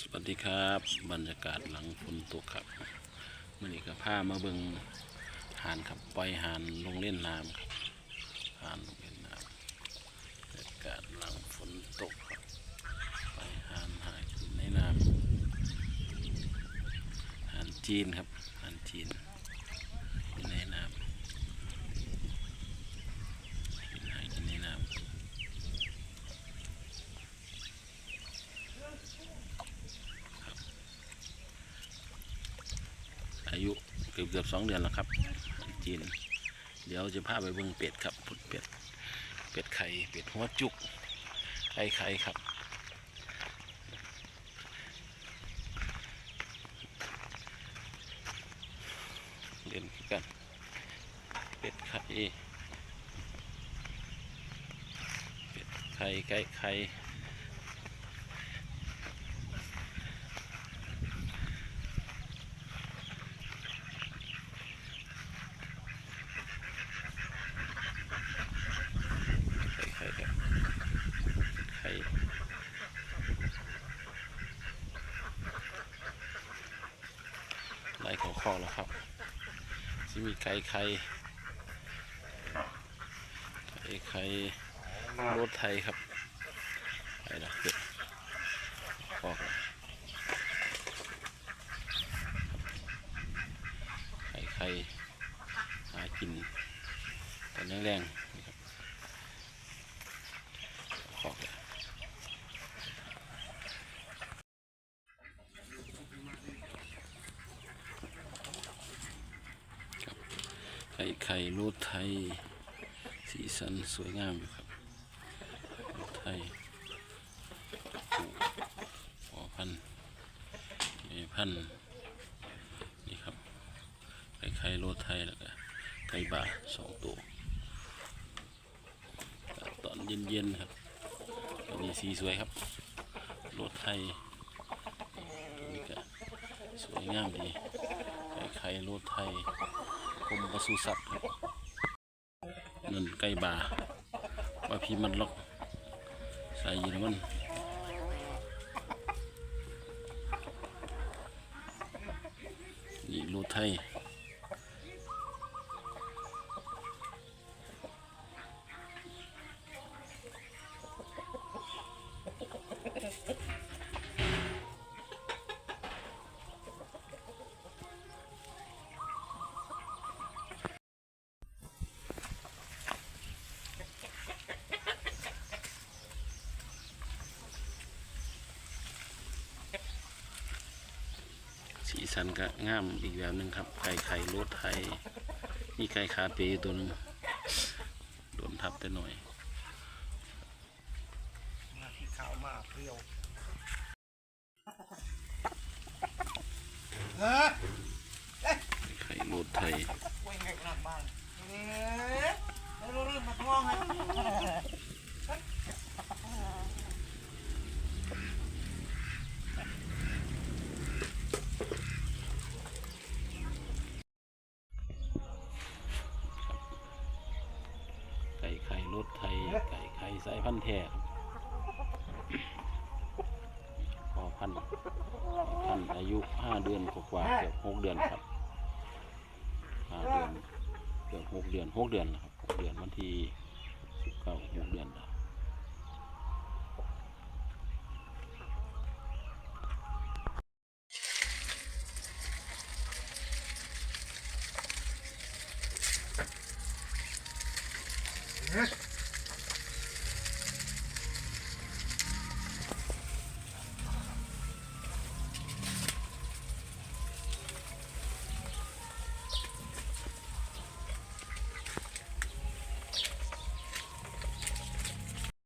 สวัสดีครับ บรรยากาศหลังฝนตกครับมื่อนี้ก็พามาเบิงหานครับปล่อยหานลงเล่นน้ำครับหานลงเล่นน้ำบรรยากาศหลังฝนตกครับปล่อยหานหายในน้ำหานจีนครับหานจีนอยู่ในน้ำกินหากินในน้ำ อายุเกือบเกือบสองเดือนแล้วครับจีน เดี๋ยวจะพาไปเบิ่งเป็ดครับพุดเป็ด เป็ดไข่ เป็ดหัวจุก ไข่ไข่ครับเล่นกัน เป็ดไข่เป็ดไข่ไก่ไข่ ไข่ไข่ครับไข่ไล่ข องคอแล้วครับที่มีไก่ไข่ไข่ไข่รถไทยครับไปละเด็ดคอกแล้วไข่ไข่หากินตอนแรงๆนี่ครับ ขอบเลยครับ ไข่ไข่รูดไทย สีสันสวยงามอยู่ครับรูดไทยปอพันธุ์เมพันนี่ครับไข่ไข่รูดไทยแล้วก็ไก่บ่าสองตัวตอนเย็นๆครับอันนี้สีสวยครับรถไทยนี่ก็สวยงามดีไข่ไข่รถไทย กรมปศุสัตว์ครับนั่นไก่บาว่าพี่มันล็อกใส่ยีนมันนี่รูไทย สีสันก็งามอีกแบบหนึ่งครับ ไก่ไข่รถไทย มีไก่ขาเปอยู่ตัวหนึงโดนทับแต่หน่อยมาที่ขาวมากเปรี้ยวเฮ้ยไข่รถไทยกล้วยไงหนักบ้างเอ๊ะไม่รู้เรื่องมาท้องไง ไก่ไข่ รถไทยไก่ไข่สายพันธุ์แท้ครับพอพันธุ์พันธุ์อายุห้าเดือนกว่าๆเกือบหกเดือนครับห้าเดือนเกือบหกเดือนหกเดือนแล้วครับหกเดือนวันที่สิบเก้าหกเดือนแล้วเฮ้ย